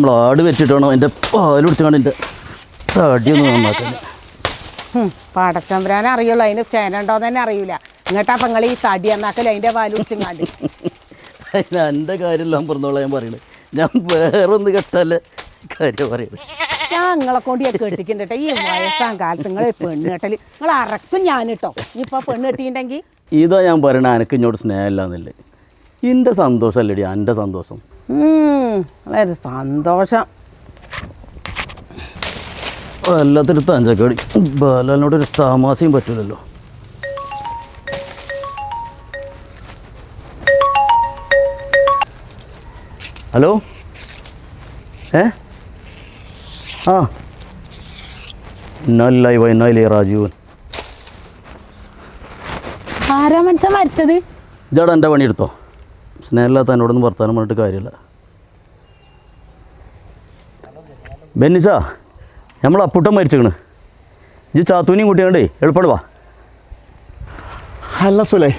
നമ്മൾ ആട് വെച്ചിട്ട് വേണം. എന്റെ കുടിച്ചാണ് എന്റെ തടിയൊന്ന് നന്നാക്കാൻ. പടച്ചമ്പരാനെ അറിയുള്ളൂ. അതിന് ചേന ഉണ്ടോന്ന് തന്നെ അറിയില്ല ഇങ്ങോട്ടാ പെങ്ങൾ ഈ തടി എന്നാക്കൽ അതിന്റെ പാൽ കുടിച്ചിങ്ങാണ്ട് അതിന് എന്റെ കാര്യമെല്ലാം പറഞ്ഞോളാം ഞാൻ പറയുന്നത് ഞാൻ വേറൊന്ന് കെട്ടല്ലേ കേട്ടാലേ കാര്യം പറയുന്നത് ഞാൻ നിങ്ങളെ കൊണ്ട് ഞാൻ കെട്ടിക്കണ്ടട്ടെ ഈ വയസ്സാം കാലത്ത് നിങ്ങൾ പെണ്ണ് കെട്ടൽ. നിങ്ങൾ അറക്കും ഞാൻ കേട്ടോ ഇപ്പൊ പെണ്ണ് കെട്ടിയിട്ടുണ്ടെങ്കിൽ ഇതാ ഞാൻ പറയണ എനിക്ക് ഇങ്ങോട്ട് സ്നേഹമില്ലാന്നല്ലേ. എന്റെ സന്തോഷമല്ലേടി എന്റെ സന്തോഷം. വളരെ സന്തോഷം. എല്ലാത്തിടത്തും ബാലാലിനോട് ഒരു താമസിയും പറ്റൂലല്ലോ. ഹലോ? ഏ? ആ. ഇന്നല്ലായി വൈനായില്ലേ രാജീവൻ. ആരാ മനുഷ്യൻ മരിച്ചത്? ഇതാടെ എന്റെ പണിയെടുത്തോ. സ്നേഹമില്ലാത്ത എന്നോടൊന്നും വർത്തമാനം പറഞ്ഞിട്ട് കാര്യമില്ല. ബെന്നിസാ നമ്മൾ അപ്പുട്ടം മരിച്ചിക്കണ് ഇജ് ചാത്തൂനിയും കൂട്ടിയാണ്ടേ എളുപ്പമാണ് വാ. അല്ല സുലേ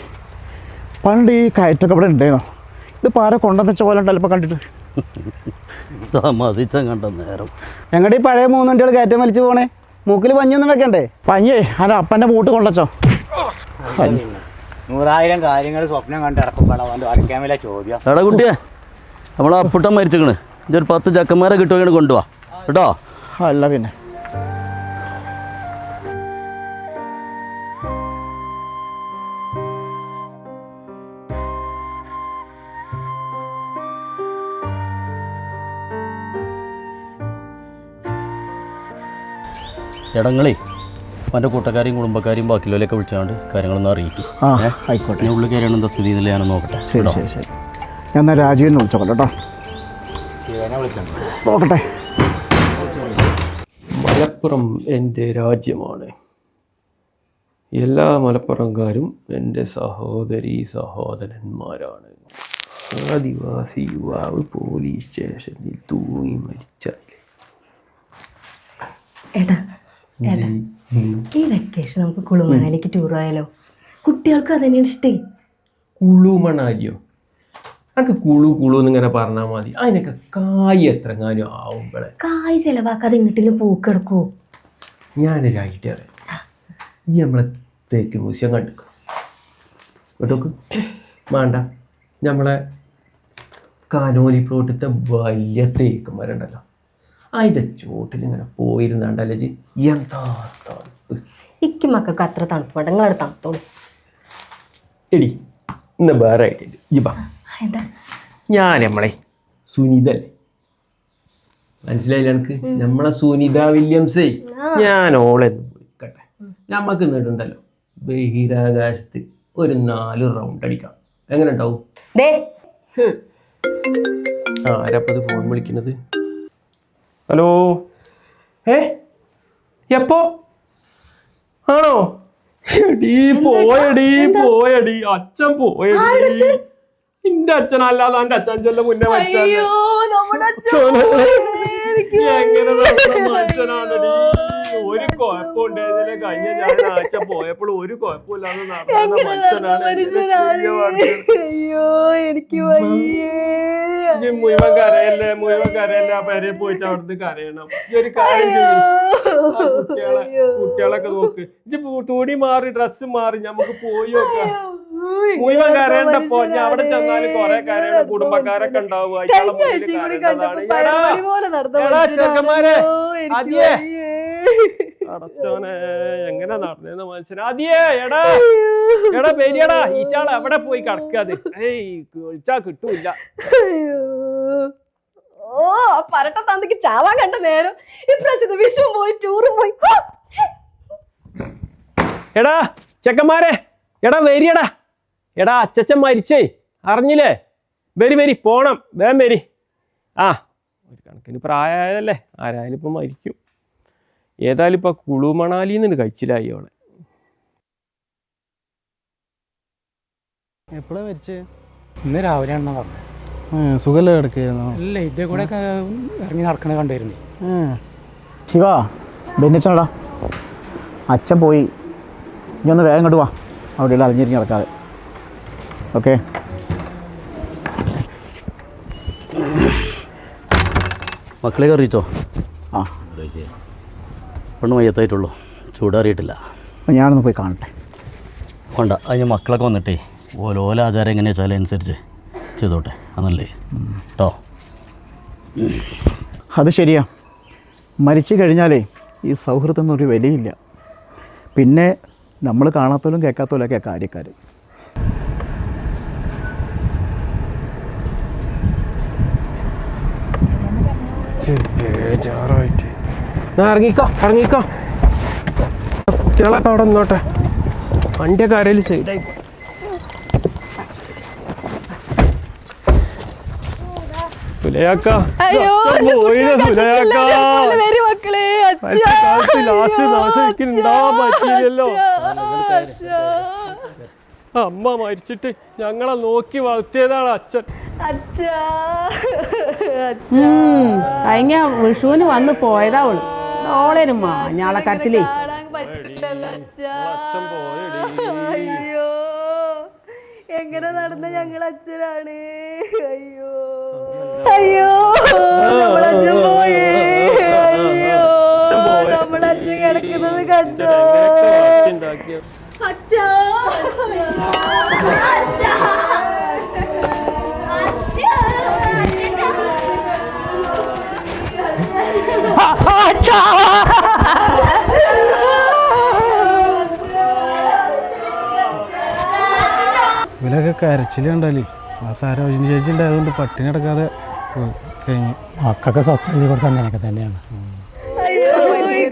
പണ്ട് ഈ കയറ്റൊക്കെ ഇവിടെ ഉണ്ടായിരുന്നോ ഇതിപ്പോൾ പാര കൊണ്ടുവന്നെച്ച പോലെ ഉണ്ടല്ലോ ഇപ്പോൾ കണ്ടിട്ട്. താമസിച്ചാൽ കണ്ട നേരം. ഞങ്ങളുടെ ഈ പഴയ മൂന്ന് വണ്ടികൾ കയറ്റം വലിച്ചു പോണേ? മൂക്കിൽ പഞ്ഞൊന്നും വെക്കണ്ടേ? പഞ്ഞേ അല്ല അപ്പന്റെ മൂട്ട് കൊണ്ടച്ചോ. നൂറായിരം കാര്യങ്ങൾ സ്വപ്നം കണ്ട് ഇടക്കുമ്പോഴാണ് അവന്റെ വരയ്ക്കാൻ വില ചോദ്യം. എടാ കുട്ടിയെ നമ്മളെ അപ്പുട്ടം മരിച്ചിക്കണ് ഇതൊരു പത്ത് ചക്കന്മാരെ കിട്ടുമെങ്കിൽ കൊണ്ടുപോവാ കേട്ടോ? അല്ല പിന്നെ. ഇടങ്ങളേ എന്റെ കൂട്ടക്കാരെയും കുടുംബക്കാരെയും ബാക്കിയുള്ളവരെയൊക്കെ വിളിച്ചാണ്ട് കാര്യങ്ങളൊന്ന് അറിയിക്കും. ആ ആയിക്കോട്ടെ. ഞാൻ ഉള്ളിൽ കയറിയാണ് എന്താ സ്ഥിതി എന്നില്ല ഞാനൊന്ന് നോക്കട്ടെ. ശരി ശരി ശരി. ഞാൻ എന്നാൽ രാജീവിനെ വിളിച്ചോക്കട്ടെ കേട്ടോ. നോക്കട്ടെ. മലപ്പുറം എന്റെ രാജ്യമാണ്. എല്ലാ മലപ്പുറംകാരും എന്റെ സഹോദരി സഹോദരന്മാരാണ്. ആദിവാസി യുവാവ് പോലീസ് സ്റ്റേഷനിൽ തൂങ്ങി മരിച്ചാൽ ഏട്ടാ ഈ വെക്കേഷൻ നമുക്ക് കുളുമണാലിക്ക് ടൂർ ആയാലോ? കുട്ടികൾക്ക് അതന്നെയാണ് ഇഷ്ടേ. കുളുമണാലിയോ? അനക്ക് കുളു കുളു എന്നിങ്ങനെ പറഞ്ഞാൽ മതി. അതിനൊക്കെ കായ് എത്രങ്ങാനും ആവുമ്പോഴേ കായ് ചെലവാക്കാതെ ഇങ്ങോട്ടിലും പൂക്കെടുക്കൂ ഞാനൊരു ഐഡിയ ഈ നമ്മളെ തേക്ക് മ്യൂസിയം കണ്ടു. കേട്ടോക്ക് വേണ്ട. നമ്മളെ കാനോലി പ്ലോട്ടിത്തെ വലിയ തേക്ക് അതിന്റെ ചോട്ടിൽ ഇങ്ങനെ പോയിരുന്നാണ്ടല്ലേ ജി എന്താ തണുപ്പ്? ഇക്ക് മക്കൾക്ക് അത്ര തണുപ്പ് വേണ്ട. നിങ്ങളവിടെ തണുത്തോളൂ. എടി ഇന്ന് വേറെ ഐഡിയ ഉണ്ട് എന്താ? ഞാൻ നമ്മളെ സുനിത അല്ലേ മനസ്സിലായില്ല എനിക്ക്? നമ്മളെ സുനിത വില്യംസേ. ഞാൻ ഓളെ ഒന്ന് വിളിക്കട്ടെ. നമ്മക്ക് നേടുണ്ടല്ലോ ബഹിരാകാശത്ത് ഒരു നാല് റൗണ്ട് അടിക്കാം. എങ്ങനെ ഉണ്ടാവും. ആരപ്പത് ഫോൺ വിളിക്കുന്നത്? ഹലോ? ഏ? എപ്പോ? ആണോ? എടീ പോയടി പോയടി അച്ഛൻ പോയടി. എന്റെ അച്ഛൻ? അല്ലാതെ എന്റെ അച്ഛൻ ചെല്ല മുന്നേ. എങ്ങനെ മനുഷ്യനാണെടി? ഒരു കുഴപ്പമുണ്ടായിരുന്നില്ല. കഴിഞ്ഞ ഞായറാഴ്ച പോയപ്പോൾ ഒരു കുഴപ്പമില്ലാതെ നടന്ന മനുഷ്യനാണ് അയ്യോ എനിക്ക് മുഴുവൻ കരയല്ലേ മുഴുവൻ കരയല്ലേ ആ പേരെ പോയിട്ട് അവിടുന്ന് കരയണം. ഈ ഒരു കാര്യം കുട്ടികളെ കുട്ടികളൊക്കെ നോക്ക്. ഇജ്ജ് തുണി മാറി ഡ്രസ്സ് മാറി നമുക്ക് പോയി നോക്കാം. മുഴുവൻ കരയണ്ടപ്പോ ഞാൻ അവിടെ ചെന്നാലും കൊറേ കരയണ കുടുംബക്കാരൊക്കെ ഉണ്ടാവും അയാളെ മുന്നിൽ കരയേണ്ടതാണ്. എടാ, എടാ ചെറുക്കന്മാരെ. അതിയേ അടച്ചോനെ എങ്ങനെ നടന്നേന്ന് മനസ്സിലാ അതിയേ എടാ എടാ പേരിയടാ ഈറ്റാൾ എവിടെ പോയി കിടക്കാതെ? ഏയ് വിളിച്ചാ കിട്ടൂല ഓ പരട്ട തന്തക്ക് ചാവാൻ കണ്ട നേരം ഇപ്രാവശ്യത്തെ വിഷു പോയി ടൂറും പോയി. എടാ ചെക്കന്മാരെ എടാ വരിയടാ. എടാ അച്ചച്ചൻ മരിച്ചേ. അറിഞ്ഞില്ലേ? വരി വരി പോണം. വേം വരി. ആ ഒരു കണക്കിന് പ്രായമായതല്ലേ? ആരായാലും ഇപ്പം മരിക്കും. ഏതായാലും ഇപ്പം കുളുമണാലിയിൽ നിന്ന് കഴിച്ചില്ലായി അവളെ. എപ്പോഴാണ് മരിച്ചത് ഇന്ന് രാവിലെ ആണെന്ന് പറഞ്ഞു. സുഖമല്ലേ കിടക്കുകയായിരുന്നു ഇല്ല ഇതേ കൂടെ ഇറങ്ങി നടക്കണ കണ്ടായിരുന്നു. ശിവ ബെന്നിച്ചോടാ അച്ഛൻ പോയി. ഇനി ഒന്ന് വേഗം ഇങ്ങോട്ട് വാ. അവിടെ അലഞ്ഞിരിഞ്ഞ് നടക്കാതെ. ഓക്കെ. മക്കളെ കറിയിച്ചോ ആ. പെണ്ണ് മയ്യത്തായിട്ടുള്ളൂ ചൂടാറിയിട്ടില്ല. അപ്പോൾ ഞാനൊന്ന് പോയി കാണട്ടെ. വേണ്ട അതിന് മക്കളൊക്കെ വന്നിട്ടേ ഓലോല ഓല ആചാരം എങ്ങനെയാ വെച്ചാൽ അനുസരിച്ച് ചെയ്തോട്ടെ. അതല്ലേ? കേട്ടോ അത് ശരിയാ. മരിച്ചു കഴിഞ്ഞാലേ ഈ സൗഹൃദം ഒരു വിലയില്ല. പിന്നെ നമ്മൾ കാണാത്തോലും കേൾക്കാത്തോലൊക്കെ കാര്യക്കാർ ബേജാറായിട്ട് ഞാൻ ഇറങ്ങിക്കോ ഇറങ്ങിക്കോ. കുട്ടികളൊക്കെ അവിടെ നിന്നോട്ടെ. വണ്ടിയൊക്കെ ആരെങ്കിലും സൈഡായി സുലയാക്ക പോയില്ല സുലയാക്ക. ലാസ്റ്റ് പറ്റിയില്ലല്ലോ. അമ്മ മരിച്ചിട്ട് ഞങ്ങളെ നോക്കി വളർത്തിയതാണ് അച്ഛൻ. അച്ഛാ. അച്ഛാ. കഴിഞ്ഞ വിഷുവിന് വന്ന് പോയതാ അവൾ ഓളൊരു മാഞ്ഞാളെ കരച്ചിലേ കാണാൻ പറ്റില്ലല്ലോ അച്ഛാ. അച്ഛൻ പോയടി. അയ്യോ എങ്ങനെ നടന്ന ഞങ്ങൾ അച്ഛനാണ് അയ്യോ അയ്യോ നമ്മളച്ഛൻ പോയേ. അയ്യോ നമ്മളച്ഛൻ കിടക്കുന്നത് കണ്ടോ? അച്ഛാ. ഇവരൊക്കെ കരച്ചിൽ കണ്ടാലേ ആ സാരോജിനി ചേച്ചി ഉണ്ടായതുകൊണ്ട് പട്ടിണി അടക്കാതെ കഴിഞ്ഞു. മക്കൊക്കെ സ്വത്തം കൊടുത്ത് അങ്ങനെയൊക്കെ തന്നെയാണ്.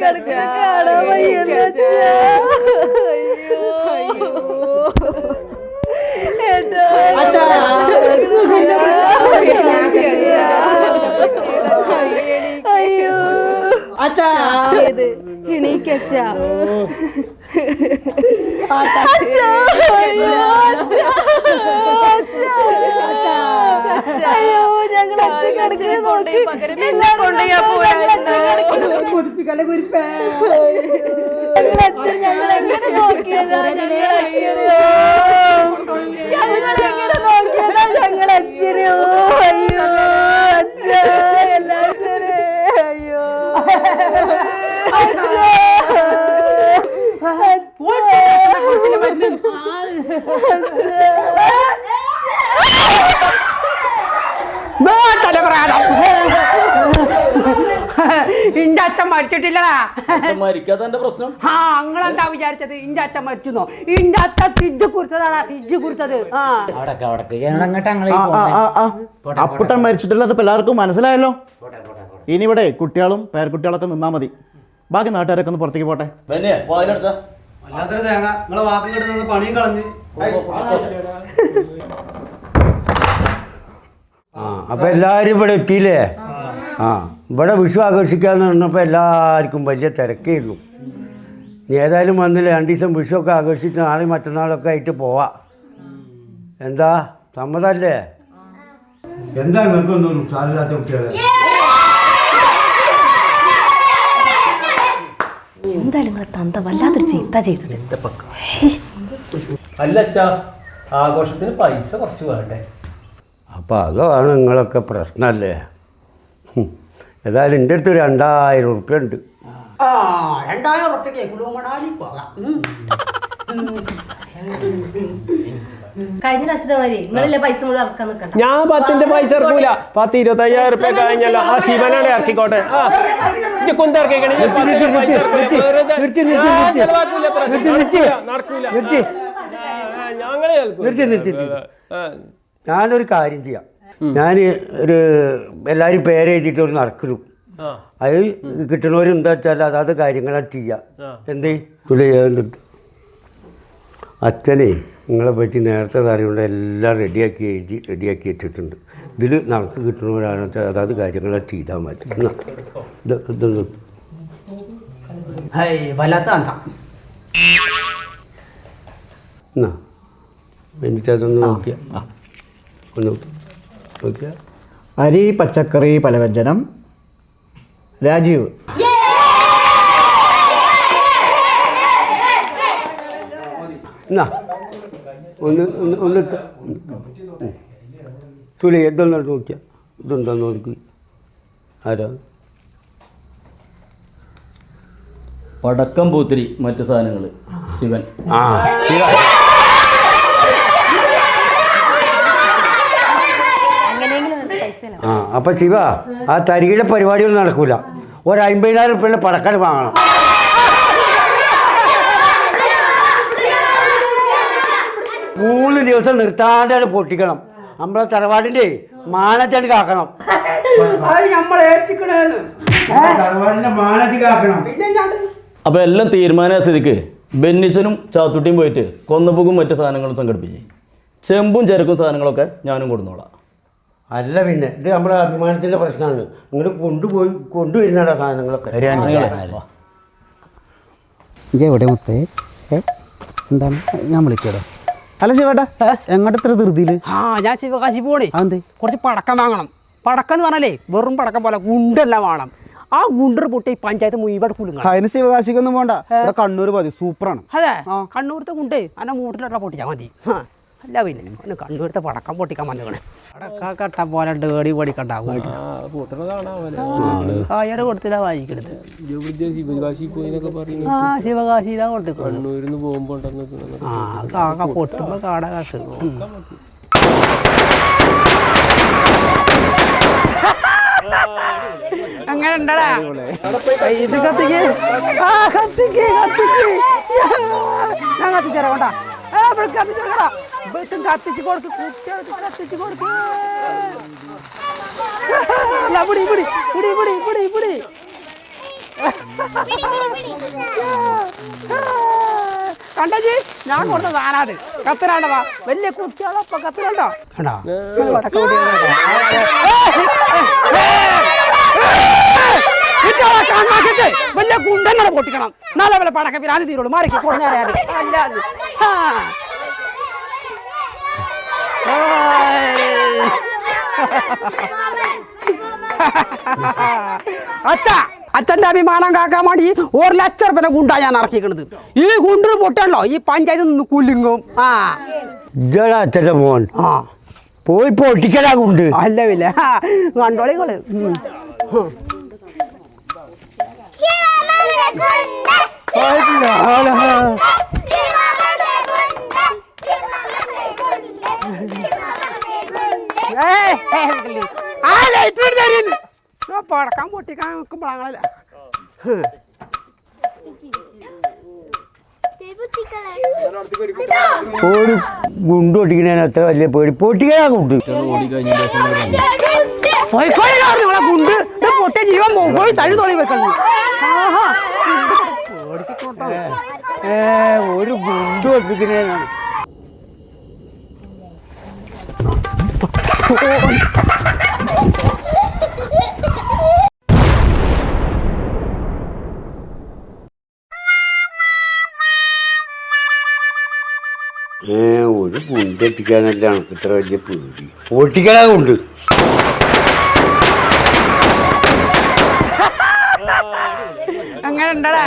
അച്ഛാ അയ്യോ എന്റെ അയ്യോ അച്ഛാ എണീക്കച്ചാ അയ്യോ അച്ഛാ നോക്കി. എല്ലാവരും അച്ഛൻ ഞങ്ങൾ എങ്ങനെ നോക്കിയതാ ഞങ്ങൾ ഞങ്ങൾ എങ്ങനെ നോക്കിയതാ? ഞങ്ങൾ അച്ഛനെയോ അയ്യോ അച്ഛ എല്ലാവരും അയ്യോ ഇന്റെ അച്ഛൻ മരിച്ചിട്ടില്ലടാ. മരിക്കാത്തന്റെ പ്രശ്നം? ആ അങ്ങളെന്താ വിചാരിച്ചത്? ഇന്റെ അച്ഛൻ മരിച്ചെന്നോ? ഇന്റെ അച്ഛൻ തിജ്ജ് കുറിച്ചതാടാ തിജ്ജ് കുറിച്ചത്. ആ. അപ്പുട്ടൻ മരിച്ചിട്ടില്ല അത് എല്ലാവർക്കും മനസ്സിലായല്ലോ? ഇനി ഇവിടെ കുട്ടികളും പേരക്കുട്ടികളൊക്കെ നിന്നാ മതി. ബാക്കി നാട്ടുകാരൊക്കെ ഒന്ന് പുറത്തേക്ക് പോട്ടെ. അല്ലാത്തൊരു തേങ്ങ. നിങ്ങളെ വാർത്തയും കെടുത്ത് പണിയും കളഞ്ഞ്. ആ അപ്പോൾ എല്ലാരും ഇവിടെ എത്തിയില്ലേ? ആ ഇവിടെ വിഷു ആഘോഷിക്കാന്ന് പറഞ്ഞപ്പോൾ എല്ലാവർക്കും വലിയ തിരക്കായിരുന്നു ഇനി ഏതായാലും വന്നില്ല രണ്ട് ദിവസം വിഷു ഒക്കെ ആഘോഷിച്ച് നാളെ മറ്റന്നാളൊക്കെ ആയിട്ട് പോവാം. എന്താ സമ്മതല്ലേ? എന്താ നിങ്ങൾക്കൊന്നും സാധില്ലാത്ത കുട്ടികളെ? എന്തായാലും നിങ്ങളെ തന്ത വല്ലാത്തൊരു ചീത്ത ചെയ്തത്. അല്ല അച്ഛാ ആഘോഷത്തിന് പൈസ കുറച്ച് വേണ്ടേ? അപ്പോൾ അതാണ് നിങ്ങളൊക്കെ പ്രശ്നമല്ലേ ഹും. ഏതായാലും എന്റെ അടുത്ത് രണ്ടായിരം ഉറുപ്പ്യ ഉണ്ട് ആ രണ്ടായിരം ഉറപ്പിക്കേ കുളുമണാലി പോകാം. ഉം. കഴിഞ്ഞ പ്രാവശ്യത്തെ മാതിരി പൈസ മുഴുവൻ ഞാൻ പത്തിന്റെ പൈസ ഇറക്കൂല പത്ത് ഇരുപത്തയ്യായിരം റുപ്യ കഴിഞ്ഞല്ലോ. ആ ശിവനാണ് ഇറക്കിക്കോട്ടെ. ഞാനൊരു കാര്യം ചെയ്യാം. ഞാൻ ഒരു എല്ലാവരും പേരെഴുതിയിട്ട് ഒരു നടക്കുന്നു ആ. അത് കിട്ടണവരും എന്താ വെച്ചാൽ അതാത് കാര്യങ്ങളാണ് ചെയ്യുക. എന്തേ? ചെയ്യാൻ അച്ഛനെ നിങ്ങളെ പറ്റി നേരത്തെ അറിയുകൊണ്ട് എല്ലാം റെഡിയാക്കി എഴുതി റെഡിയാക്കി വെച്ചിട്ടുണ്ട്. ഇതിൽ നമുക്ക് കിട്ടണവരാണ് വെച്ചാൽ അതാത് കാര്യങ്ങളായിട്ട് ചെയ്താൽ മതി. എന്നാ ഇത് ഹൈ വല്ലാത്ത കണ്ട. എന്നാ എനിക്ക് അതൊന്ന് നോക്കിയാ. ഒന്ന് അരി പച്ചക്കറി പലവ്യഞ്ജനം. രാജീവ്. എന്നാ ഒന്ന് ഒന്ന് തുലി എന്തെന്നു നോക്കിയ. ഇതുണ്ടോ നോക്കി. ആരാ? പടക്കം പൂത്തിരി മറ്റു സാധനങ്ങൾ ശിവൻ. ആ അപ്പം ശിവ ആ തരികിടെ പരിപാടിയൊന്നും നടക്കൂല. ഒരു അമ്പതിനായിരം ഉറുപ്പിയുടെ പടക്കൽ വാങ്ങണം. മൂന്ന് ദിവസം നിർത്താണ്ടാണ് പൊട്ടിക്കണം. നമ്മളെ തറവാടിന്റെ മാനച്ചാണ് കാക്കണം. തറവാടിന്റെ അപ്പോൾ എല്ലാം തീരുമാന സ്ഥിതിക്ക് ബെന്നിച്ചനും ചാത്തുട്ടിയും പോയിട്ട് കൊന്നപ്പുക്കും മറ്റു സാധനങ്ങളും സംഘടിപ്പിച്ച്. ചെമ്പും ചരക്കും സാധനങ്ങളൊക്കെ ഞാനും കൊടുന്നോളാം. അല്ല പിന്നെ ഇത് നമ്മുടെ അഭിമാനത്തിന്റെ പ്രശ്നമാണ്. നിങ്ങൾ കൊണ്ടുപോയി കൊണ്ടുവരുന്നതാണ് സാധനങ്ങളൊക്കെ. എവിടെ മുത്തേ? എന്താണ്? ഞാൻ വിളിക്കടോ അല്ല ശിവേട്ടാ എങ്ങോട്ട് ഇത്ര ധൃതിയിൽ ആ ഞാൻ ശിവകാശി പോണേ. അതെ കുറച്ച് പടക്കം വാങ്ങണം. പടക്കം എന്ന് പറഞ്ഞാലേ വെറും പടക്കം പോലെ ഗുണ്ടെല്ലാം വേണം ആ ഗുണ്ടർ പൊട്ടി പഞ്ചായത്ത് മുഴുവൻ കുലുങ്ങ. അതിന് ശിവകാശിക്കൊന്നും പോണ്ട ഇവിടെ കണ്ണൂർ മതി സൂപ്പറാണ്. അതെ കണ്ണൂരത്തെ ഗുണ്ടേ അന്നെ മൂട്ടിലുള്ള പൊട്ടിച്ചാൽ മതി. ആ, അല്ല പിന്നെ അവന് കണ്ടുപിടുത്ത പടക്കം പൊട്ടിക്കാൻ വന്നിക്കണേ പടക്ക കട്ട പോലെ ഡേടി പൊടിക്കണ്ട. കൊടുത്തില്ല വാങ്ങിക്കരുത് ആ ശിവകാശി ഇതാ ആ കാക്ക പൊട്ടുമ്പോ കാട കാശ്. അങ്ങനെ ഉണ്ടടാ. ഇത് കത്തിക്ക്. ആ കത്തിക്ക് കത്തിക്ക്. ഞാൻ കത്തിച്ചേരാ വേണ്ട ആ കത്തിച്ചേരാ ഇവൾക്കും കത്തിച്ച് കൊടുക്ക്. കുട്ടികൾക്ക് കത്തിച്ച് കൊടുക്ക്. അല്ല പിടി പിടി പിടി പിടി പിടി പിടി. കണ്ടജി ഞാൻ കൊടുത്ത സാധനാത് കത്തിരാണ്ടവാ വലിയ കുട്ടികളൊപ്പം കത്തിരണ്ടോ? കണ്ടോ? കാണാക്കിട്ട് വലിയ കുണ്ടങ്ങളെ പൊട്ടിക്കണം. നാളെ വല്ല പടക്ക പിരാതി തീരുള്ളൂ. മാറിക്ക് കൊടുന്നേരാതെ അല്ലാതെ. അച്ഛാ അച്ഛന്റെ അഭിമാനം കാക്കാൻ വേണ്ടി ഒരു ലക്ഷം റുപ്യ ഗുണ്ടാ ഞാൻ ഇറക്കിക്കണത് ഈ ഗുണ്ടർ പൊട്ടല്ലോ ഈ പഞ്ചായത്ത് നിന്ന് കുലുങ്ങും. ആ. ഇതാണ് അച്ഛന്റെ മോൻ. ആ. പോയി പൊട്ടിക്കടാ ഗുണ്ട്. അല്ല വില്ല കണ്ടോളികൾ. ഹലോ ഹും. ഏയ്, ഏയ്, വിളിക്കല്ലേ. ആ ലൈറ്റ് എടുത്ത് തരീന്ന്. ആ. പടക്കം പൊട്ടിക്കാൻ നിൽക്കുമ്പോഴാണല്ല ഒരു ഗുണ്ട് പൊട്ടിക്കുന്നതിന് അത്ര വലിയ പേടി. പൊട്ടിക്കലാ ഗുണ്ട്. നിങ്ങളെ ഗുണ്ട്. പൊട്ടിയ ജീവൻ പോയി തഴു തൊളി വെക്കുന്നു. ഒരു ഗുണ്ട് പൊട്ടിക്കുന്നതിനാണ് ഏ ഒരു ഗുണ്ട് എത്തിക്കാനല്ല എനിക്ക് ഇത്ര വലിയ പേടി. പൊട്ടിക്കലാ കൊണ്ട് അങ്ങനെ ഉണ്ടടാ